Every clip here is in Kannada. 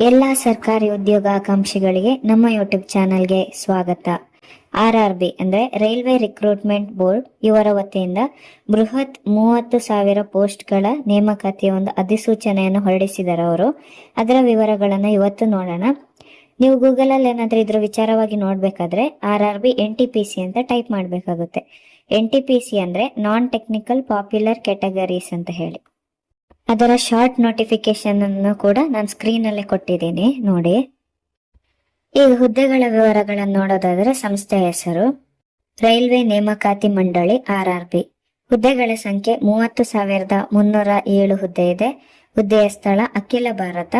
ಎಲ್ಲ ಸರ್ಕಾರಿ ಉದ್ಯೋಗಾಕಾಂಕ್ಷಿಗಳಿಗೆ ನಮ್ಮ ಯೂಟ್ಯೂಬ್ ಚಾನೆಲ್ಗೆ ಸ್ವಾಗತ. ಆರ್ ಆರ್ ಬಿ ಅಂದ್ರೆ ರೈಲ್ವೆ ರಿಕ್ರೂಟ್ಮೆಂಟ್ ಬೋರ್ಡ್ ಇವರ ವತಿಯಿಂದ ಬೃಹತ್ ಮೂವತ್ತು ಸಾವಿರ ಪೋಸ್ಟ್ಗಳ ನೇಮಕಾತಿಯ ಒಂದು ಅಧಿಸೂಚನೆಯನ್ನು ಹೊರಡಿಸಿದ್ದಾರೆ ಅವರು. ಅದರ ವಿವರಗಳನ್ನು ಇವತ್ತು ನೋಡೋಣ. ನೀವು ಗೂಗಲ್ ಅಲ್ಲಿ ಏನಾದ್ರೂ ಇದ್ರ ವಿಚಾರವಾಗಿ ನೋಡ್ಬೇಕಾದ್ರೆ R R B N T P C ಅಂತ ಟೈಪ್ ಮಾಡಬೇಕಾಗುತ್ತೆ. ಎನ್ ಟಿ ಪಿ ಸಿ ಅಂದ್ರೆ ನಾನ್ ಟೆಕ್ನಿಕಲ್ ಪಾಪ್ಯುಲರ್ ಕ್ಯಾಟಗರೀಸ್ ಅಂತ ಹೇಳಿ. ಅದರ ಶಾರ್ಟ್ ನೋಟಿಫಿಕೇಶನ್ ಅನ್ನು ಕೂಡ ನಾನು ಸ್ಕ್ರೀನ್ ಅಲ್ಲೇ ಕೊಟ್ಟಿದ್ದೀನಿ, ನೋಡಿ. ಈ ಹುದ್ದೆಗಳ ವಿವರಗಳನ್ನು ನೋಡೋದಾದ್ರೆ ಸಂಸ್ಥೆ ಹೆಸರು, ರೈಲ್ವೆ ನೇಮಕಾತಿ ಮಂಡಳಿ, ಆರ್ ಆರ್ ಬಿ ಹುದ್ದೆಗಳ ಸಂಖ್ಯೆ ಮೂವತ್ತು ಸಾವಿರದ ಮುನ್ನೂರ ಏಳು ಹುದ್ದೆ ಇದೆ. ಹುದ್ದೆಯ ಸ್ಥಳ ಅಖಿಲ ಭಾರತ.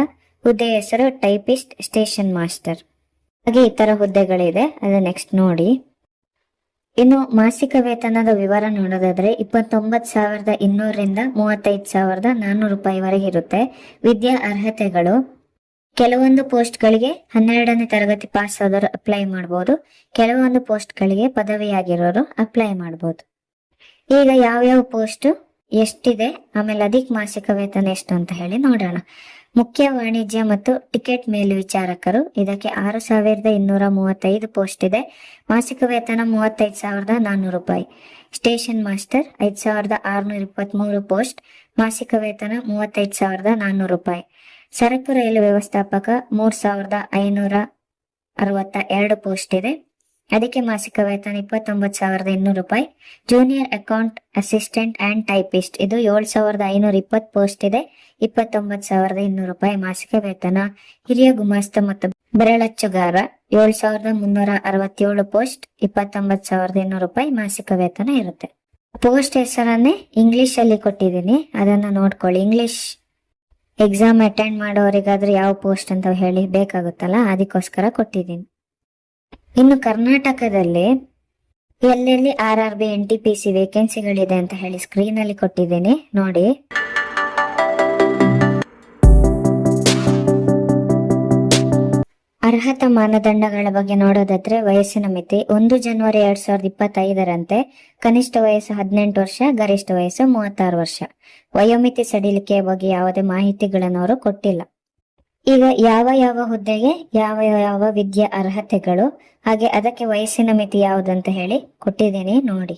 ಹುದ್ದೆಯ ಹೆಸರು ಟೈಪಿಸ್ಟ್ ಸ್ಟೇಷನ್ ಮಾಸ್ಟರ್. ಹಾಗೆ ಇತರ ಹುದ್ದೆಗಳಿದೆ ಅದು ನೆಕ್ಸ್ಟ್ ನೋಡಿ. ಇನ್ನು ಮಾಸಿಕ ವೇತನದ ವಿವರ ನೋಡೋದಾದ್ರೆ ಇಪ್ಪತ್ತೊಂಬತ್ತು ಸಾವಿರದ ಇನ್ನೂರರಿಂದ ಮೂವತ್ತೈದು ಸಾವಿರದ ನಾನ್ನೂರು ರೂಪಾಯಿವರೆಗೆ ಇರುತ್ತೆ. ವಿದ್ಯಾ ಅರ್ಹತೆಗಳು. ಕೆಲವೊಂದು ಪೋಸ್ಟ್ಗಳಿಗೆ ಹನ್ನೆರಡನೇ ತರಗತಿ ಪಾಸ್ ಆದವರು ಅಪ್ಲೈ ಮಾಡಬಹುದು ಕೆಲವೊಂದು ಪೋಸ್ಟ್ಗಳಿಗೆ ಪದವಿಯಾಗಿರೋರು ಅಪ್ಲೈ ಮಾಡಬಹುದು ಈಗ ಯಾವ್ಯಾವ ಪೋಸ್ಟ್ ಎಷ್ಟಿದೆ? ಆಮೇಲೆ ಅಧಿಕ ಮಾಸಿಕ ವೇತನ ಎಷ್ಟು ಅಂತ ಹೇಳಿ ನೋಡೋಣ. ಮುಖ್ಯ ವಾಣಿಜ್ಯ ಮತ್ತು ಟಿಕೆಟ್ ಮೇಲ್ವಿಚಾರಕರು ಇದಕ್ಕೆ ಆರು ಸಾವಿರದ ಇನ್ನೂರ ಮೂವತ್ತೈದು ಪೋಸ್ಟ್ ಇದೆ. ಮಾಸಿಕ ವೇತನ ಮೂವತ್ತೈದು ಸಾವಿರದ ನಾನ್ನೂರು ರೂಪಾಯಿ. ಸ್ಟೇಷನ್ ಮಾಸ್ಟರ್, ಐದು ಸಾವಿರದ ಆರುನೂರ ಇಪ್ಪತ್ತ್ಮೂರು ಪೋಸ್ಟ್. ಮಾಸಿಕ ವೇತನ ಮೂವತ್ತೈದು ಸಾವಿರದ ನಾನ್ನೂರು ರೂಪಾಯಿ. ಸರಕು ರೈಲು ವ್ಯವಸ್ಥಾಪಕ ಮೂರು ಸಾವಿರದ ಐನೂರ ಅರವತ್ತ ಎರಡು ಪೋಸ್ಟ್ ಇದೆ. ಅದಕ್ಕೆ ಮಾಸಿಕ ವೇತನ ಇಪ್ಪತ್ತೊಂಬತ್ತು ಸಾವಿರದ ಇನ್ನೂರು ರೂಪಾಯಿ. Junior account assistant and typist ಇದು ಏಳು ಸಾವಿರದ ಐನೂರ ಇಪ್ಪತ್ತು ಪೋಸ್ಟ್ ಇದೆ. ಇಪ್ಪತ್ತೊಂಬತ್ತು ಸಾವಿರದ ಇನ್ನೂರು ರೂಪಾಯಿ ಮಾಸಿಕ ವೇತನ. ಹಿರಿಯ ಗುಮಾಸ್ತ ಮತ್ತು ಬೆರಳಚ್ಚುಗಾರ, ಏಳು ಸಾವಿರದ ಮುನ್ನೂರ ಅರವತ್ತೇಳು ಪೋಸ್ಟ್ ಇಪ್ಪತ್ತೊಂಬತ್ತು ಸಾವಿರದ ಇನ್ನೂರು ರೂಪಾಯಿ ಮಾಸಿಕ ವೇತನ ಇರುತ್ತೆ. ಪೋಸ್ಟ್ ಹೆಸರನ್ನೇ ಇಂಗ್ಲಿಷ್ ಅಲ್ಲಿ ಕೊಟ್ಟಿದ್ದೀನಿ. ಅದನ್ನ ನೋಡ್ಕೊಳ್ಳಿ. ಇಂಗ್ಲಿಷ್ ಎಕ್ಸಾಮ್ ಅಟೆಂಡ್ ಮಾಡೋರಿಗಾದ್ರೆ ಯಾವ ಪೋಸ್ಟ್ ಅಂತ ಹೇಳಿ ಬೇಕಾಗುತ್ತಲ್ಲ, ಅದಕ್ಕೋಸ್ಕರ ಕೊಟ್ಟಿದ್ದೀನಿ. ಇನ್ನು ಕರ್ನಾಟಕದಲ್ಲಿ ಎಲ್ಲೆಲ್ಲಿ R R B N T P C ವೇಕೆನ್ಸಿಗಳಿದೆ ಅಂತ ಹೇಳಿ ಸ್ಕ್ರೀನ್ ಅಲ್ಲಿ ಕೊಟ್ಟಿದ್ದೇನೆ, ನೋಡಿ. ಅರ್ಹತಾ ಮಾನದಂಡಗಳ ಬಗ್ಗೆ ನೋಡೋದಾದ್ರೆ ವಯಸ್ಸಿನ ಮಿತಿ ಒಂದು ಜನವರಿ ಎರಡ್ ಸಾವಿರದ ಇಪ್ಪತ್ತೈದರಂತೆ ಕನಿಷ್ಠ ವಯಸ್ಸು ಹದಿನೆಂಟು ವರ್ಷ, ಗರಿಷ್ಠ ವಯಸ್ಸು ಮೂವತ್ತಾರು ವರ್ಷ. ವಯೋಮಿತಿ ಸಡಿಲಿಕೆಯ ಬಗ್ಗೆ ಯಾವುದೇ ಮಾಹಿತಿಗಳನ್ನು ಅವರು ಕೊಟ್ಟಿಲ್ಲ. ಈಗ ಯಾವ ಯಾವ ಹುದ್ದೆಗೆ ಯಾವ ಯಾವ ವಿದ್ಯಾ ಅರ್ಹತೆಗಳು? ಹಾಗೆ ಅದಕ್ಕೆ ವಯಸ್ಸಿನ ಮಿತಿ ಯಾವುದಂತ ಹೇಳಿ ಕೊಟ್ಟಿದ್ದೀನಿ ನೋಡಿ.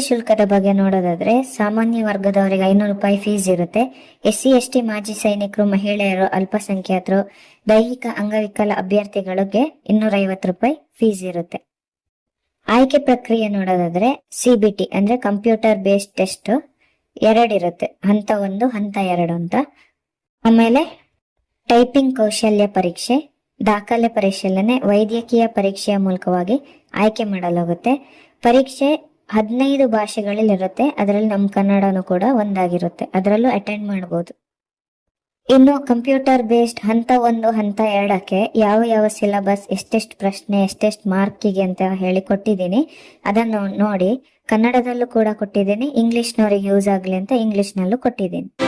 ಶುಲ್ಕದ ಬಗ್ಗೆ ನೋಡೋದಾದ್ರೆ, ಸಾಮಾನ್ಯ ವರ್ಗದವರಿಗೆ ಐನೂರು ರೂಪಾಯಿ ಫೀಸ್ ಇರುತ್ತೆ. ಎಸ್ ಸಿ ಎಸ್ ಟಿ ಮಾಜಿ ಸೈನಿಕರು, ಮಹಿಳೆಯರು, ಅಲ್ಪಸಂಖ್ಯಾತರು, ದೈಹಿಕ ಅಂಗವಿಕಲ ಅಭ್ಯರ್ಥಿಗಳಿಗೆ ಇನ್ನೂರ ಐವತ್ತು ರೂಪಾಯಿ ಫೀಸ್ ಇರುತ್ತೆ. ಆಯ್ಕೆ ಪ್ರಕ್ರಿಯೆ ನೋಡೋದಾದ್ರೆ ಸಿಬಿಟಿ ಅಂದ್ರೆ ಕಂಪ್ಯೂಟರ್ ಬೇಸ್ಡ್ ಟೆಸ್ಟ್ ಎರಡಿರುತ್ತೆ ಹಂತ ಒಂದು, ಹಂತ ಎರಡು ಅಂತ. ಆಮೇಲೆ ಟೈಪಿಂಗ್ ಕೌಶಲ್ಯ ಪರೀಕ್ಷೆ, ದಾಖಲೆ ಪರಿಶೀಲನೆ, ವೈದ್ಯಕೀಯ ಪರೀಕ್ಷೆಯ ಮೂಲಕವಾಗಿ ಆಯ್ಕೆ ಮಾಡಲಾಗುತ್ತೆ. ಪರೀಕ್ಷೆ ಹದಿನೈದು ಭಾಷೆಗಳಲ್ಲಿ ಇರುತ್ತೆ. ಅದರಲ್ಲಿ ನಮ್ಮ ಕನ್ನಡನೂ ಕೂಡ ಒಂದಾಗಿರುತ್ತೆ. ಅದರಲ್ಲೂ ಅಟೆಂಡ್ ಮಾಡ್ಬೋದು. ಇನ್ನು ಕಂಪ್ಯೂಟರ್ ಬೇಸ್ಡ್ ಹಂತ ಒಂದು, ಹಂತ ಎರಡಕ್ಕೆ ಯಾವ ಯಾವ ಸಿಲೆಬಸ್ ಎಷ್ಟೆಷ್ಟು ಪ್ರಶ್ನೆ, ಎಷ್ಟೆಷ್ಟು ಮಾರ್ಕಿಗೆ ಅಂತ ಹೇಳಿ ಕೊಟ್ಟಿದ್ದೀನಿ. ಅದನ್ನು ನೋಡಿ ಕನ್ನಡದಲ್ಲೂ ಕೂಡ ಕೊಟ್ಟಿದ್ದೀನಿ ಇಂಗ್ಲಿಷ್ನವ್ರಿಗೆ ಯೂಸ್ ಆಗಲಿ ಅಂತ ಇಂಗ್ಲಿಷ್ನಲ್ಲೂ ಕೊಟ್ಟಿದ್ದೀನಿ.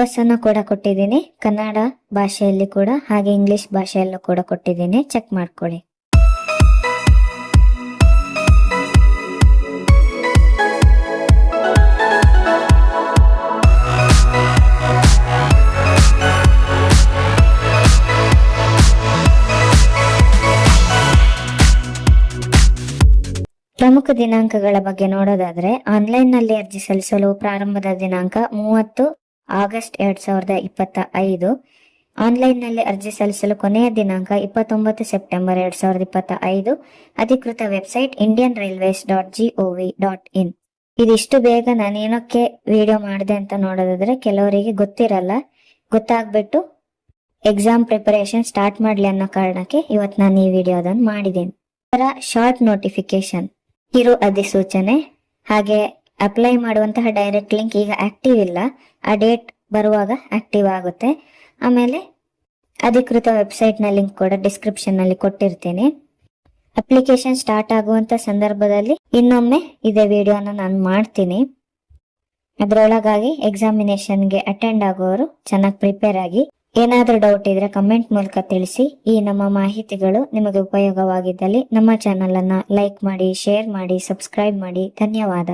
ಸಿಲೆಬಸ್ ಅನ್ನು ಕೂಡ ಕೊಟ್ಟಿದ್ದೀನಿ. ಕನ್ನಡ ಭಾಷೆಯಲ್ಲಿ ಕೂಡ, ಹಾಗೆ ಇಂಗ್ಲಿಷ್ ಭಾಷೆಯಲ್ಲೂ ಕೂಡ ಕೊಟ್ಟಿದ್ದೀನಿ. ಚೆಕ್ ಮಾಡ್ಕೊಳ್ಳಿ. ಪ್ರಮುಖ ದಿನಾಂಕಗಳ ಬಗ್ಗೆ ನೋಡೋದಾದ್ರೆ ಆನ್ಲೈನ್ನಲ್ಲಿ ಅರ್ಜಿ ಸಲ್ಲಿಸಲು ಪ್ರಾರಂಭದ ದಿನಾಂಕ ಮೂವತ್ತು ಆಗಸ್ಟ್ ಎರಡ್ ಸಾವಿರದ ಇಪ್ಪತ್ತ ಐದು. ಆನ್ಲೈನ್ನಲ್ಲಿ ಅರ್ಜಿ ಸಲ್ಲಿಸಲು ಕೊನೆಯ ದಿನಾಂಕ ಇಪ್ಪತ್ತೊಂಬತ್ತು ಸೆಪ್ಟೆಂಬರ್ ಎರಡ್ ಸಾವಿರದ ಇಪ್ಪತ್ತ ಐದು. ಅಧಿಕೃತ website Indian railways dot G V dot in. ಇದಿಷ್ಟು ಬೇಗ ನಾನೇನಕ್ಕೆ ವಿಡಿಯೋ ಮಾಡಿದೆ ಅಂತ ನೋಡೋದಾದ್ರೆ ಕೆಲವರಿಗೆ ಗೊತ್ತಿರಲ್ಲ. ಗೊತ್ತಾಗ್ಬಿಟ್ಟು ಎಕ್ಸಾಮ್ ಪ್ರಿಪರೇಷನ್ ಸ್ಟಾರ್ಟ್ ಮಾಡ್ಲಿ ಅನ್ನೋ ಕಾರಣಕ್ಕೆ ಇವತ್ತು ನಾನು ಈ ವಿಡಿಯೋದನ್ನು ಮಾಡಿದ್ದೀನಿ. ಇದರ ಶಾರ್ಟ್ ನೋಟಿಫಿಕೇಶನ್ ಕಿರು ಅಧಿಸೂಚನೆ, ಹಾಗೆ ಅಪ್ಲೈ ಮಾಡುವಂತಹ ಡೈರೆಕ್ಟ್ ಲಿಂಕ್ ಈಗ ಆಕ್ಟಿವ್ ಇಲ್ಲ. ಆ ಡೇಟ್ ಬರುವಾಗ ಆಕ್ಟಿವ್ ಆಗುತ್ತೆ. ಆಮೇಲೆ ಅಧಿಕೃತ ವೆಬ್ಸೈಟ್ನ ಲಿಂಕ್ ಕೂಡ ಡಿಸ್ಕ್ರಿಪ್ಷನ್ನಲ್ಲಿ ಕೊಟ್ಟಿರ್ತೀನಿ. ಅಪ್ಲಿಕೇಶನ್ ಸ್ಟಾರ್ಟ್ ಆಗುವಂತ ಸಂದರ್ಭದಲ್ಲಿ ಇನ್ನೊಮ್ಮೆ ಇದೇ ವಿಡಿಯೋನ ನಾನು ಮಾಡ್ತೀನಿ. ಅದರೊಳಗಾಗಿ ಎಕ್ಸಾಮಿನೇಷನ್ಗೆ ಅಟೆಂಡ್ ಆಗುವವರು ಚೆನ್ನಾಗಿ ಪ್ರಿಪೇರ್ ಆಗಿ ಏನಾದರೂ ಡೌಟ್ ಇದ್ರೆ ಕಮೆಂಟ್ ಮೂಲಕ ತಿಳಿಸಿ. ಈ ನಮ್ಮ ಮಾಹಿತಿಗಳು ನಿಮಗೆ ಉಪಯೋಗವಾಗಿದ್ದಲ್ಲಿ ನಮ್ಮ ಚಾನಲ್ ಅನ್ನ ಲೈಕ್ ಮಾಡಿ ಶೇರ್ ಮಾಡಿ ಸಬ್ಸ್ಕ್ರೈಬ್ ಮಾಡಿ. ಧನ್ಯವಾದ.